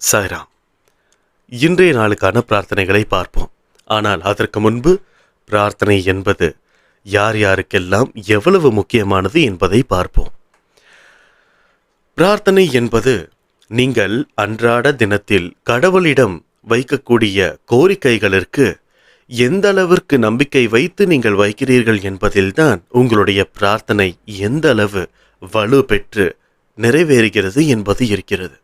சாய்ராம் இன்றைய நாளுக்கான பிரார்த்தனைகளை பார்ப்போம். ஆனால் அதற்கு முன்பு பிரார்த்தனை என்பது யார் யாருக்கெல்லாம் எவ்வளவு முக்கியமானது என்பதை பார்ப்போம். பிரார்த்தனை என்பது நீங்கள் அன்றாட தினத்தில் கடவுளிடம் வைக்கக்கூடிய கோரிக்கைகளிற்கு எந்த அளவிற்கு நம்பிக்கை வைத்து நீங்கள் வைக்கிறீர்கள் என்பதில்தான் உங்களுடைய பிரார்த்தனை எந்த அளவு வலு பெற்று நிறைவேறுகிறது என்பது இருக்கிறது.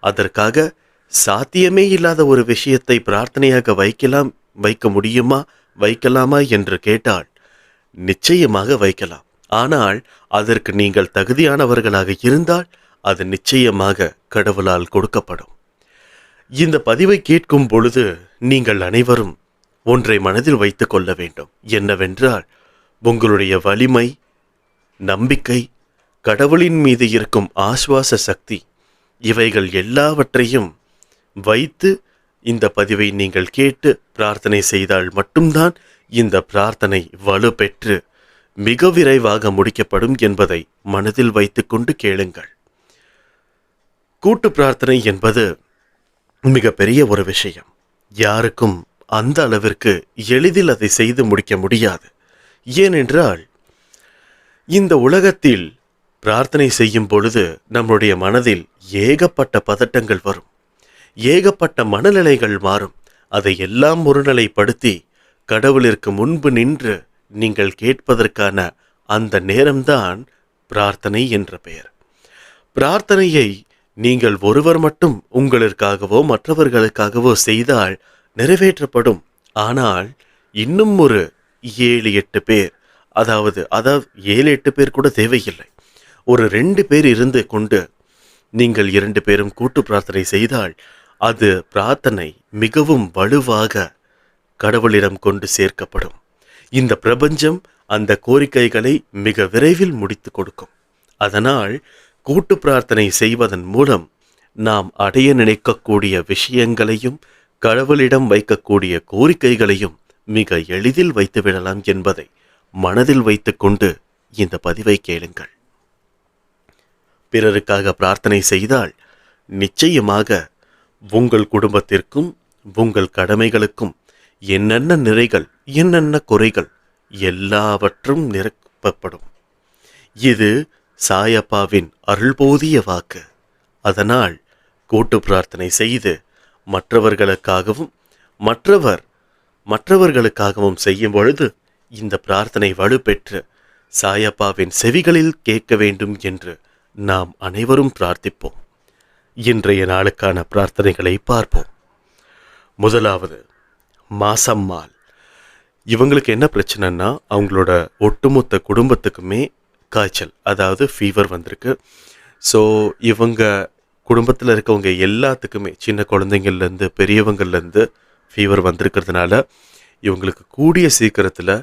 அதற்காக சாத்தியமே இல்லாத ஒரு விஷயத்தை பிரார்த்தனையாக வைக்கலாம் வைக்க முடியுமா? வைக்கலாமா என்று கேட்டால் நிச்சயமாக வைக்கலாம். ஆனால் அதற்கு நீங்கள் தகுதியானவர்களாக இருந்தால் அது நிச்சயமாக கடவுளால் கொடுக்கப்படும். இந்த பதிவை கேட்கும் பொழுது நீங்கள் அனைவரும் ஒன்றை மனதில் வைத்து கொள்ள வேண்டும். என்னவென்றால் உங்களுடைய வலிமை நம்பிக்கை கடவுளின் மீது இருக்கும் ஆஸ்வாச சக்தி இவைகள் எல்லாவற்றையும் வைத்து இந்த பதிவை நீங்கள் கேட்டு பிரார்த்தனை செய்தால் மட்டும்தான் இந்த பிரார்த்தனை வலுப்பெற்று மிக விரைவாக முடிக்கப்படும் என்பதை மனதில் வைத்துக்கொண்டு கேளுங்கள். கூட்டு பிரார்த்தனை என்பது மிகப்பெரிய ஒரு விஷயம். யாருக்கும் அந்த அளவிற்கு எளிதில் அதை செய்து முடிக்க முடியாது. ஏனென்றால் இந்த உலகத்தில் பிரார்த்தனை செய்யும் பொழுது நம்முடைய மனதில் ஏகப்பட்ட பதட்டங்கள் வரும். ஏகப்பட்ட மனநிலைகள் மாறும். அதை எல்லாம் ஒருநிலைப்படுத்தி கடவுளிற்கு முன்பு நின்று நீங்கள் கேட்பதற்கான அந்த நேரம்தான் பிரார்த்தனை என்ற பெயர். பிரார்த்தனையை நீங்கள் ஒருவர் மட்டும் உங்களுக்காகவோ மற்றவர்களுக்காகவோ செய்தால் நிறைவேற்றப்படும். ஆனால் இன்னும் ஒரு ஏழு எட்டு பேர் அதாவது அதாவது ஏழு எட்டு பேர் கூட தேவையில்லை. ஒரு ரெண்டு பேர் இருந்து கொண்டு நீங்கள் இரண்டு பேரும் கூட்டு பிரார்த்தனை செய்தால் அது பிரார்த்தனை மிகவும் வலுவாக கடவுளிடம் கொண்டு சேர்க்கப்படும். இந்த பிரபஞ்சம் அந்த கோரிக்கைகளை மிக விரைவில் முடித்து கொடுக்கும். அதனால் கூட்டு பிரார்த்தனை செய்வதன் மூலம் நாம் அடைய நினைக்கக்கூடிய விஷயங்களையும் கடவுளிடம் வைக்கக்கூடிய கோரிக்கைகளையும் மிக எளிதில் வைத்துவிடலாம் என்பதை மனதில் வைத்துக்கொண்டு இந்த பதிவை கேளுங்கள். பிறருக்காக பிரார்த்தனை செய்தால் நிச்சயமாக உங்கள் குடும்பத்திற்கும் உங்கள் கடமைகளுக்கும் என்னென்ன நிறைகள் என்னென்ன குறைகள் எல்லாவற்றும் நிரப்பப்படும். இது சாயப்பாவின் அருள்போதிய வாக்கு. அதனால் கூட்டு பிரார்த்தனை செய்து மற்றவர்களுக்காகவும் மற்றவர் மற்றவர்களுக்காகவும் செய்யும் பொழுது இந்த பிரார்த்தனை வலுப்பெற்று சாயப்பாவின் செவிகளில் கேட்க வேண்டும் என்று நாம் அனைவரும் பிரார்த்திப்போம். இன்றைய நாளுக்கான பிரார்த்தனைகளை பார்ப்போம். முதலாவது மாசம்மாள் இவங்களுக்கு என்ன பிரச்சனைன்னா அவங்களோட ஒட்டுமொத்த குடும்பத்துக்குமே காய்ச்சல் அதாவது ஃபீவர் வந்திருக்கு. ஸோ இவங்க குடும்பத்தில் இருக்கவங்க எல்லாத்துக்குமே சின்ன குழந்தைங்கள்லேருந்து பெரியவங்கள்லேருந்து ஃபீவர் வந்திருக்கிறதுனால இவங்களுக்கு கூடிய சீக்கிரத்தில்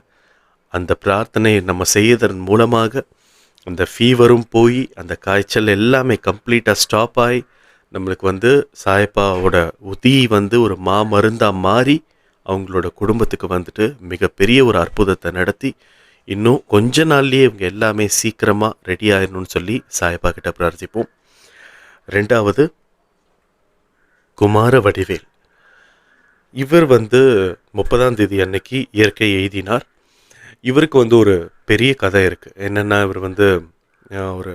அந்த பிரார்த்தனையை நம்ம செய்யறதன் மூலமாக அந்த ஃபீவரும் போய் அந்த காய்ச்சல் எல்லாமே கம்ப்ளீட்டாக ஸ்டாப் ஆகி நம்மளுக்கு வந்து சாயப்பாவோட உதி வந்து ஒரு மா மருந்தாக மாறி அவங்களோட குடும்பத்துக்கு வந்துட்டு மிகப்பெரிய ஒரு அற்புதத்தை நடத்தி இன்னும் கொஞ்ச நாள்லேயே இவங்க எல்லாமே சீக்கிரமாக ரெடி ஆயிடணும்னு சொல்லி சாயப்பா கிட்ட பிரார்த்திப்போம். ரெண்டாவது குமார வடிவேல். இவர் வந்து முப்பதாம் தேதி அன்னைக்கு இயற்கை எழுதினார். இவருக்கு வந்து ஒரு பெரிய கதை இருக்குது என்னென்னா இவர் வந்து ஒரு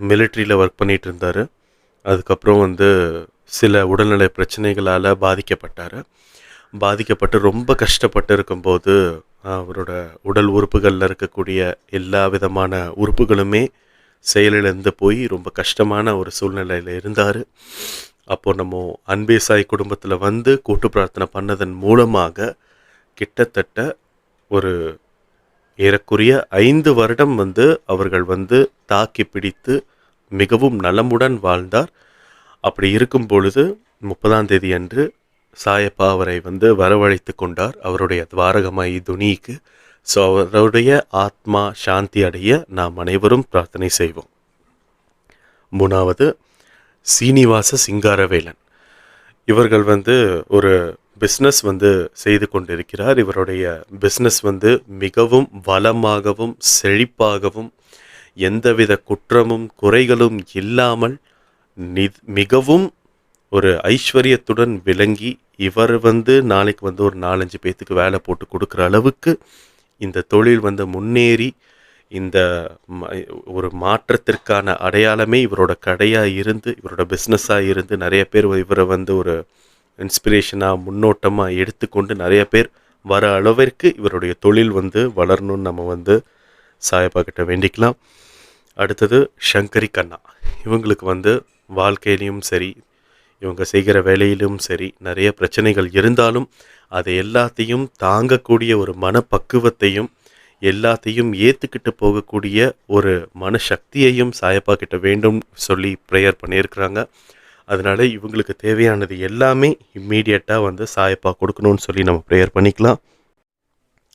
மிலிட்ரியில் ஒர்க் பண்ணிகிட்டு இருந்தார் அதுக்கப்புறம் வந்து சில உடல்நிலை பிரச்சனைகளால் பாதிக்கப்பட்டார். பாதிக்கப்பட்டு ரொம்ப கஷ்டப்பட்டு இருக்கும்போது அவரோட உடல் உறுப்புகளில் இருக்கக்கூடிய எல்லா விதமான உறுப்புகளுமே செயலிழந்து போய் ரொம்ப கஷ்டமான ஒரு சூழ்நிலையில் இருந்தார். அப்போது நம்ம அன்பே சாய் குடும்பத்தில் வந்து கூட்டு பிரார்த்தனை பண்ணதன் மூலமாக கிட்டத்தட்ட ஒரு ஏறக்குறைய ஐந்து வருடம் வந்து அவர்கள் வந்து தாக்கி பிடித்து மிகவும் நலமுடன் வாழ்ந்தார். அப்படி இருக்கும் பொழுது முப்பதாம் தேதி அன்று சாயப்பா அவரை வந்து வரவழைத்து கொண்டார். அவருடைய துவாரகமாயி துணிக்கு ஸோ அவருடைய ஆத்மா சாந்தி அடைய நாம் அனைவரும் பிரார்த்தனை செய்வோம். மூணாவது சீனிவாச சிங்காரவேலன். இவர்கள் வந்து ஒரு பிஸ்னஸ் வந்து செய்து கொண்டிருக்கிறார். இவருடைய பிஸ்னஸ் வந்து மிகவும் வளமாகவும் செழிப்பாகவும் எந்தவித குற்றமும் குறைகளும் இல்லாமல் நி மிகவும் ஒரு ஐஸ்வர்யத்துடன் விளங்கி இவர் வந்து நாளைக்கு வந்து ஒரு நாலஞ்சு பேத்துக்கு வேலை போட்டு கொடுக்குற அளவுக்கு இந்த தொழில் வந்து முன்னேறி இந்த ஒரு மாற்றத்திற்கான அடையாளமே இவரோட கடையாக இருந்து இவரோட பிஸ்னஸாக இருந்து நிறைய பேர் இவரை வந்து ஒரு இன்ஸ்பிரேஷனாக முன்னோட்டமாக எடுத்துக்கொண்டு நிறைய பேர் வர அளவிற்கு இவருடைய தொழில் வந்து வளரணும்னு நம்ம வந்து சாயப்பா கிட்ட வேண்டிக்கலாம். அடுத்தது சங்கரி கண்ணா. இவங்களுக்கு வந்து வாழ்க்கையிலையும் சரி இவங்க செய்கிற வேலையிலும் சரி நிறைய பிரச்சனைகள் இருந்தாலும் அதை எல்லாத்தையும் தாங்கக்கூடிய ஒரு மனப்பக்குவத்தையும் எல்லாத்தையும் ஏற்றுக்கிட்டு போகக்கூடிய ஒரு மனசக்தியையும் சாயப்பா கிட்ட வேண்டும் சொல்லி ப்ரேயர் பண்ணியிருக்கிறாங்க. அதனால இவங்களுக்கு தேவையானது எல்லாமே இம்மீடியட்டாக வந்து சாயப்பா கொடுக்கணும்னு சொல்லி நம்ம ப்ரேயர் பண்ணிக்கலாம்.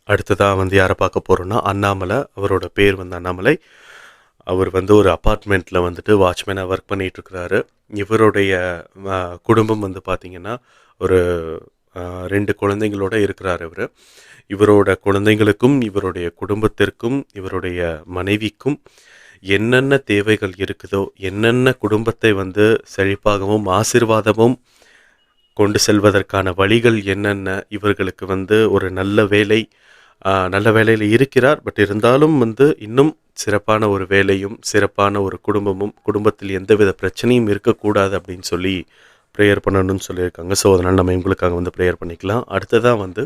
அடுத்ததாக வந்து யாரை பார்க்க போகிறோன்னா அண்ணாமலை அவரோட பேர் வந்து அண்ணாமலை. அவர் வந்து ஒரு அப்பார்ட்மெண்ட்டில் வந்துட்டு வாட்ச்மேனாக ஒர்க் பண்ணிகிட்ருக்கிறாரு இவருடைய குடும்பம் வந்து பார்த்திங்கன்னா ஒரு ரெண்டு குழந்தைங்களோட இருக்கிறார் இவர். இவரோட குழந்தைங்களுக்கும் இவருடைய குடும்பத்திற்கும் இவருடைய மனைவிக்கும் என்னென்ன தேவைகள் இருக்குதோ என்னென்ன குடும்பத்தை வந்து செழிப்பாகவும் ஆசிர்வாதமும் கொண்டு செல்வதற்கான வழிகள் என்னென்ன இவர்களுக்கு வந்து ஒரு நல்ல வேலை நல்ல வேலையில் இருக்கிறார். பட் இருந்தாலும் வந்து இன்னும் சிறப்பான ஒரு வேலையும் சிறப்பான ஒரு குடும்பமும் குடும்பத்தில் எந்தவித பிரச்சனையும் இருக்கக்கூடாது அப்படின்னு சொல்லி ப்ரேயர் பண்ணணும்னு சொல்லியிருக்காங்க. ஸோ அதனால் நம்ம இவங்களுக்காக வந்து ப்ரேயர் பண்ணிக்கலாம். அடுத்ததாக வந்து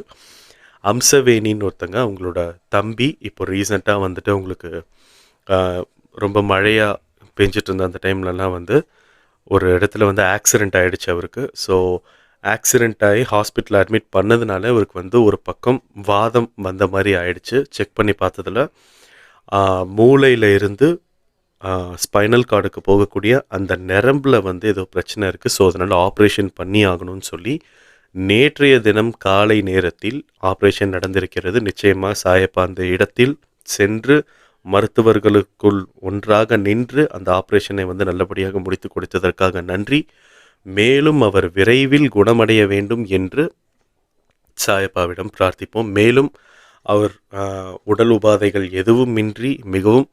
அம்சவேணின்னு ஒருத்தங்க அவங்களோட தம்பி இப்போ ரீசெண்டாக வந்துட்டு அவங்களுக்கு ரொம்ப மழையாக பெஞ்சிட்டு இருந்த அந்த டைம்லலாம் வந்து ஒரு இடத்துல வந்து ஆக்சிடெண்ட் ஆகிடுச்சு அவருக்கு. ஸோ ஆக்சிடெண்ட் ஆகி ஹாஸ்பிட்டல் அட்மிட் பண்ணதுனால அவருக்கு வந்து ஒரு பக்கம் வாதம் வந்த மாதிரி ஆயிடுச்சு. செக் பண்ணி பார்த்ததுல மூளையில் இருந்து ஸ்பைனல் கார்டுக்கு போகக்கூடிய அந்த நரம்பில் வந்து ஏதோ பிரச்சனை இருக்குது ஸோ அதனால் ஆப்ரேஷன் பண்ணி ஆகணும்னு சொல்லி நேற்றைய தினம் காலை நேரத்தில் ஆப்ரேஷன் நடந்திருக்கிறது. நிச்சயமாக சாயப்பா அந்த இடத்தில் சென்று மருத்துவர்களுக்குள் ஒன்றாக நின்று அந்த ஆப்ரேஷனை வந்து நல்லபடியாக முடித்து கொடுத்ததற்காக நன்றி. மேலும் அவர் விரைவில் குணமடைய வேண்டும் என்று சாயப்பாவிடம் பிரார்த்திப்போம். மேலும் அவர் உடல் உபாதைகள் எதுவுமின்றி மிகவும்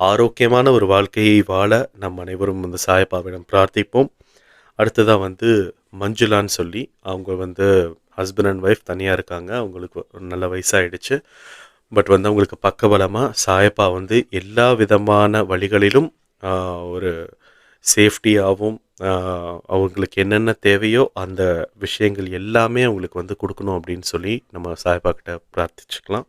ஆரோக்கியமான ஒரு வாழ்க்கையை வாழ நம் அனைவரும் வந்து சாயப்பாவிடம் பிரார்த்திப்போம். அடுத்ததாக வந்து மஞ்சுளான்னு சொல்லி அவங்க வந்து ஹஸ்பண்ட் அண்ட் ஒய்ஃப் தனியாக இருக்காங்க. அவங்களுக்கு நல்ல வயசாயிடுச்சு. பட் வந்து அவங்களுக்கு பக்கபலமாக சாயப்பா வந்து எல்லா விதமான வழிகளிலும் ஒரு சேஃப்டியாகவும் அவங்களுக்கு என்னென்ன தேவையோ அந்த விஷயங்கள் எல்லாமே அவங்களுக்கு வந்து கொடுக்கணும் அப்படின்னு சொல்லி நம்ம சாயப்பா கிட்ட பிரார்த்திச்சுக்கலாம்.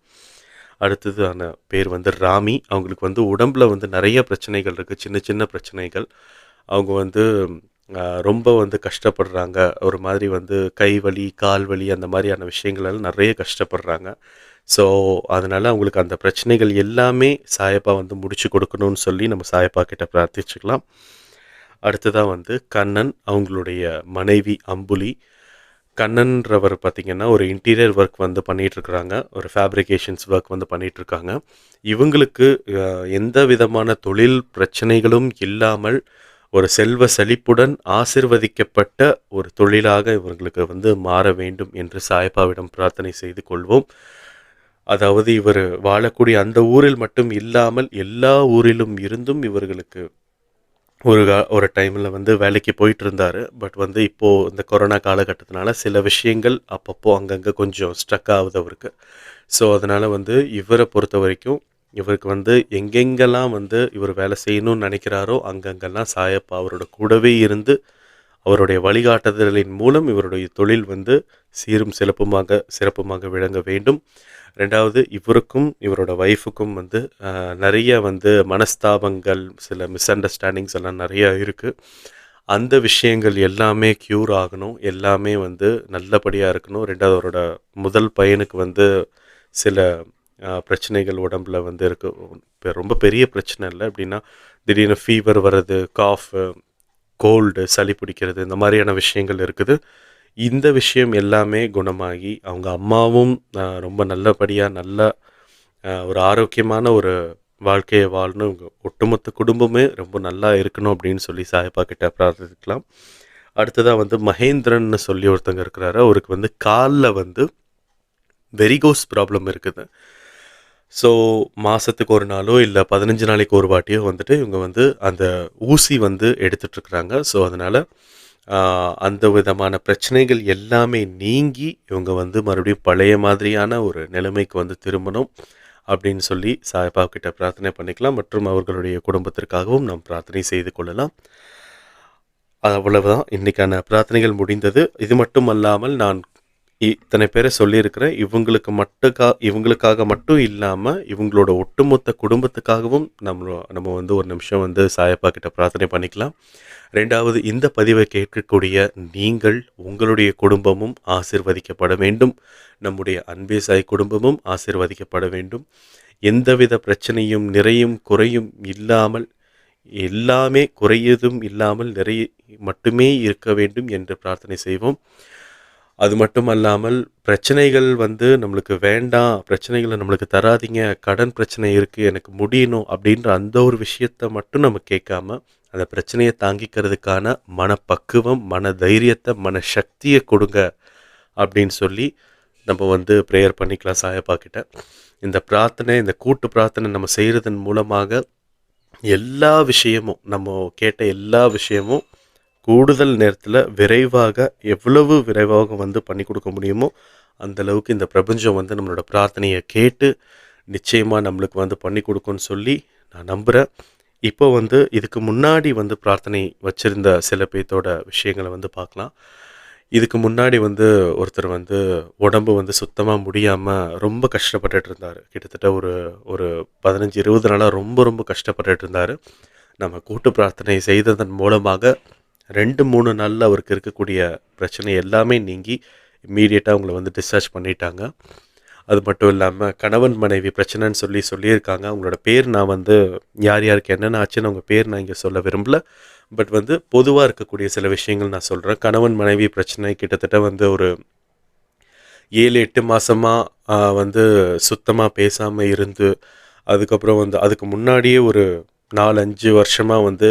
அடுத்தது அந்த பேர் வந்து ராமி. அவங்களுக்கு வந்து உடம்புல வந்து நிறைய பிரச்சனைகள் இருக்குது சின்ன சின்ன பிரச்சனைகள். அவங்க வந்து ரொம்ப வந்து கஷ்டப்படுறாங்க. ஒரு மாதிரி வந்து கை வலி கால் வலி அந்த மாதிரியான விஷயங்களால நிறைய கஷ்டப்படுறாங்க. ஸோ அதனால் அவங்களுக்கு அந்த பிரச்சனைகள் எல்லாமே சாயப்பா வந்து முடிச்சு கொடுக்கணும்னு சொல்லி நம்ம சாயப்பா கிட்ட பிரார்த்திச்சுக்கலாம். அடுத்ததாக வந்து கண்ணன் அவங்களுடைய மனைவி அம்புலி. கண்ணன்றவர் பார்த்திங்கன்னா ஒரு இன்டீரியர் ஒர்க் வந்து பண்ணிகிட்ருக்குறாங்க இருக்கிறாங்க ஒரு ஃபேப்ரிகேஷன்ஸ் ஒர்க் வந்து பண்ணிகிட்ருக்காங்க இருக்காங்க இவங்களுக்கு எந்த விதமான தொழில் பிரச்சனைகளும் இல்லாமல் ஒரு செல்வ செழிப்புடன் ஆசிர்வதிக்கப்பட்ட ஒரு தொழிலாக இவர்களுக்கு வந்து மாற வேண்டும் என்று சாயப்பாவிடம் பிரார்த்தனை செய்து கொள்வோம். அதாவது இவர் வாழக்கூடிய அந்த ஊரில் மட்டும் இல்லாமல் எல்லா ஊரிலும் இருந்தும் இவர்களுக்கு ஒரு ஒரு டைமில் வந்து வேலைக்கு போயிட்டு இருந்தார் பட் வந்து இப்போது இந்த கொரோனா காலகட்டத்தினால சில விஷயங்கள் அப்பப்போ அங்கங்கே கொஞ்சம் ஸ்ட்ரக் ஆகுது அவருக்கு. ஸோ அதனால் வந்து இவரை பொறுத்த வரைக்கும் இவருக்கு வந்து எங்கெங்கெல்லாம் வந்து இவர் வேலை செய்யணும்னு நினைக்கிறாரோ அங்கங்கெல்லாம் சாயப்பா அவரோட கூடவே இருந்து அவருடைய வழிகாட்டுதலின் மூலம் இவருடைய தொழில் வந்து சீரும் சிறப்புமாக சிறப்புமாக விளங்க வேண்டும். ரெண்டாவது இவருக்கும் இவரோட ஒய்ஃபுக்கும் வந்து நிறைய வந்து மனஸ்தாபங்கள் சில மிஸ் அண்டர்ஸ்டாண்டிங்ஸ் எல்லாம் நிறையா இருக்குது அந்த விஷயங்கள் எல்லாமே க்யூர் ஆகணும். எல்லாமே வந்து நல்லபடியாக இருக்கணும். ரெண்டாவது அவரோட முதல் பையனுக்கு வந்து சில பிரச்சனைகள் உடம்புல வந்து இருக்கு. ரொம்ப பெரிய பிரச்சனை இல்லை. எப்படின்னா திடீர்னு ஃபீவர் வர்றது காஃபு கோல்டு சளி பிடிக்கிறது இந்த மாதிரியான விஷயங்கள் இருக்குது. இந்த விஷயம் எல்லாமே குணமாகி அவங்க அம்மாவும் ரொம்ப நல்லபடியாக நல்ல ஒரு ஆரோக்கியமான ஒரு வாழ்க்கையை வாழணும். இவங்க ஒட்டுமொத்த குடும்பமே ரொம்ப நல்லா இருக்கணும் அப்படின்னு சொல்லி சாயப்பா கிட்ட பிரார்த்திக்கலாம். அடுத்ததாக வந்து மகேந்திரன் சொல்லி ஒருத்தங்க இருக்கிறாரு. அவருக்கு வந்து காலில் வந்து வெரிகோஸ் ப்ராப்ளம் இருக்குது. ஸோ மாதத்துக்கு ஒரு நாளோ இல்லை பதினஞ்சு நாளைக்கு ஒரு வாட்டியோ வந்துட்டு இவங்க வந்து அந்த ஊசி வந்து எடுத்துட்ருக்குறாங்க. ஸோ அதனால் அந்த விதமான பிரச்சனைகள் எல்லாமே நீங்கி இவங்க வந்து மறுபடியும் பழைய மாதிரியான ஒரு நிலைமைக்கு வந்து திரும்பணும் அப்படின்னு சொல்லி சாய்பா கிட்ட பிரார்த்தனை பண்ணிக்கலாம். மற்றும் அவர்களுடைய குடும்பத்திற்காகவும் நாம் பிரார்த்தனை செய்து கொள்ளலாம். அவ்வளவுதான். இன்றைக்கான பிரார்த்தனைகள் முடிந்தது. இது மட்டும் அல்லாமல் நான் இத்தனை பேரை சொல்லியிருக்கிறேன். இவங்களுக்கு மட்டுக்கா இவங்களுக்காக மட்டும் இல்லாமல் இவங்களோட ஒட்டுமொத்த குடும்பத்துக்காகவும் நம்ம நம்ம வந்து ஒரு நிமிஷம் வந்து சாயப்பா கிட்ட பிரார்த்தனை பண்ணிக்கலாம். ரெண்டாவது இந்த பதிவை கேட்கக்கூடிய நீங்கள் உங்களுடைய குடும்பமும் ஆசிர்வதிக்கப்பட வேண்டும். நம்முடைய அன்பே சாய் குடும்பமும் ஆசிர்வதிக்கப்பட வேண்டும். எந்தவித பிரச்சனையும் நிறையும் குறையும் இல்லாமல் எல்லாமே குறையதும் இல்லாமல் நிறைய மட்டுமே இருக்க வேண்டும் என்று பிரார்த்தனை செய்வோம். அது மட்டும் அல்லாமல் பிரச்சனைகள் வந்து நம்மளுக்கு வேண்டாம் பிரச்சனைகளை நம்மளுக்கு தராதீங்க கடன் பிரச்சனை இருக்குது எனக்கு முடியணும் அப்படின்ற அந்த ஒரு விஷயத்தை மட்டும் நம்ம கேட்காம அந்த பிரச்சனையை தாங்கிக்கிறதுக்கான மனப்பக்குவம் மன தைரியத்தை மன சக்தியை கொடுங்க அப்படின்னு சொல்லி நம்ம வந்து ப்ரேயர் பண்ணிக்கலாம் சாயப்பா கிட்ட. இந்த பிரார்த்தனை இந்த கூட்டு பிரார்த்தனை நம்ம செய்கிறதன் மூலமாக எல்லா விஷயமும் நம்ம கேட்ட எல்லா விஷயமும் கூடுதல் நேரத்தில் விரைவாக எவ்வளவு விரைவாக வந்து பண்ணி கொடுக்க முடியுமோ அந்தளவுக்கு இந்த பிரபஞ்சம் வந்து நம்மளோட பிரார்த்தனையை கேட்டு நிச்சயமாக நம்மளுக்கு வந்து பண்ணி கொடுக்கும்னு சொல்லி நான் நம்புகிறேன் இப்போ வந்து இதுக்கு முன்னாடி வந்து பிரார்த்தனை வச்சுருந்த சில பேர்த்தோட விஷயங்களை வந்து பார்க்கலாம். இதுக்கு முன்னாடி வந்து ஒருத்தர் வந்து உடம்பு வந்து சுத்தமாக முடியாமல் ரொம்ப கஷ்டப்பட்டுட்டு இருந்தார். கிட்டத்தட்ட ஒரு ஒரு பதினஞ்சு இருபது நாளாக ரொம்ப ரொம்ப கஷ்டப்பட்டுட்டு இருந்தார். நம்ம கூட்டு பிரார்த்தனை செய்ததன் மூலமாக ரெண்டு மூணு நாளில் அவருக்கு இருக்கக்கூடிய பிரச்சனை எல்லாமே நீங்கி இம்மீடியட்டாக அவங்கள வந்து டிஸ்சார்ஜ் பண்ணிட்டாங்க. அது மட்டும் இல்லாமல் கணவன் மனைவி பிரச்சனைன்னு சொல்லி சொல்லியிருக்காங்க. அவங்களோட பேர் நான் வந்து யார் யாருக்கு என்னென்ன ஆச்சுன்னு அவங்க பேர் நான் இங்கே சொல்ல விரும்பல. பட் வந்து பொதுவாக இருக்கக்கூடிய சில விஷயங்கள் நான் சொல்கிறேன் கணவன் மனைவி பிரச்சனை கிட்டத்தட்ட வந்து ஒரு ஏழு எட்டு மாதமாக வந்து சுத்தமாக பேசாமல் இருந்து அதுக்கப்புறம் வந்து அதுக்கு முன்னாடியே ஒரு நாலு அஞ்சு வருஷமாக வந்து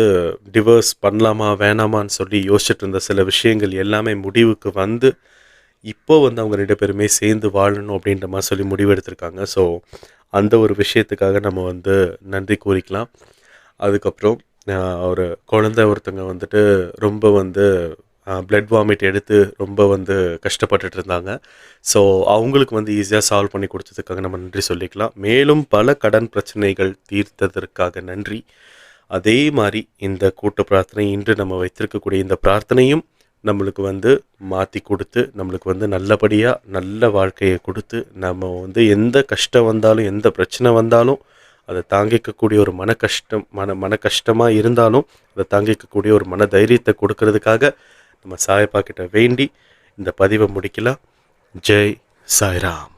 டிவோர்ஸ் பண்ணலாமா வேணாமான்னு சொல்லி யோசிச்சுட்டு இருந்த சில விஷயங்கள் எல்லாமே முடிவுக்கு வந்து இப்போ வந்து அவங்க ரெண்டு பேருமே சேர்ந்து வாழணும் அப்படின்ற மாதிரி சொல்லி முடிவெடுத்திருக்காங்க ஸோ அந்த ஒரு விஷயத்துக்காக நம்ம வந்து நன்றி கூறிக்கலாம். அதுக்கப்புறம் ஒரு குழந்தை ஒருத்தங்க வந்துட்டு ரொம்ப வந்து பிளட் வாமிட் எடுத்து ரொம்ப வந்து கஷ்டப்பட்டுட்டு இருந்தாங்க ஸோ அவங்களுக்கு வந்து ஈஸியாக சால்வ் பண்ணி கொடுத்ததுக்காக நம்ம நன்றி சொல்லிக்கலாம். மேலும் பல கடன் பிரச்சனைகள் தீர்த்ததற்காக நன்றி. அதே மாதிரி இந்த கூட்டு பிரார்த்தனை இன்று நம்ம வைத்திருக்கக்கூடிய இந்த பிரார்த்தனையும் நம்மளுக்கு வந்து மாற்றி கொடுத்து நம்மளுக்கு வந்து நல்லபடியாக நல்ல வாழ்க்கையை கொடுத்து நம்ம வந்து எந்த கஷ்டம் வந்தாலும் எந்த பிரச்சனை வந்தாலும் அதை தாங்கிக்கக்கூடிய ஒரு மன கஷ்டம் மன மன கஷ்டமாக இருந்தாலும் அதை தாங்கிக்கக்கூடிய ஒரு மன தைரியத்தை கொடுக்கறதுக்காக நம்ம சாயப்பா கிட்ட வேண்டி இந்த பதிவை முடிக்கலாம். ஜெய் சாய்ராம்.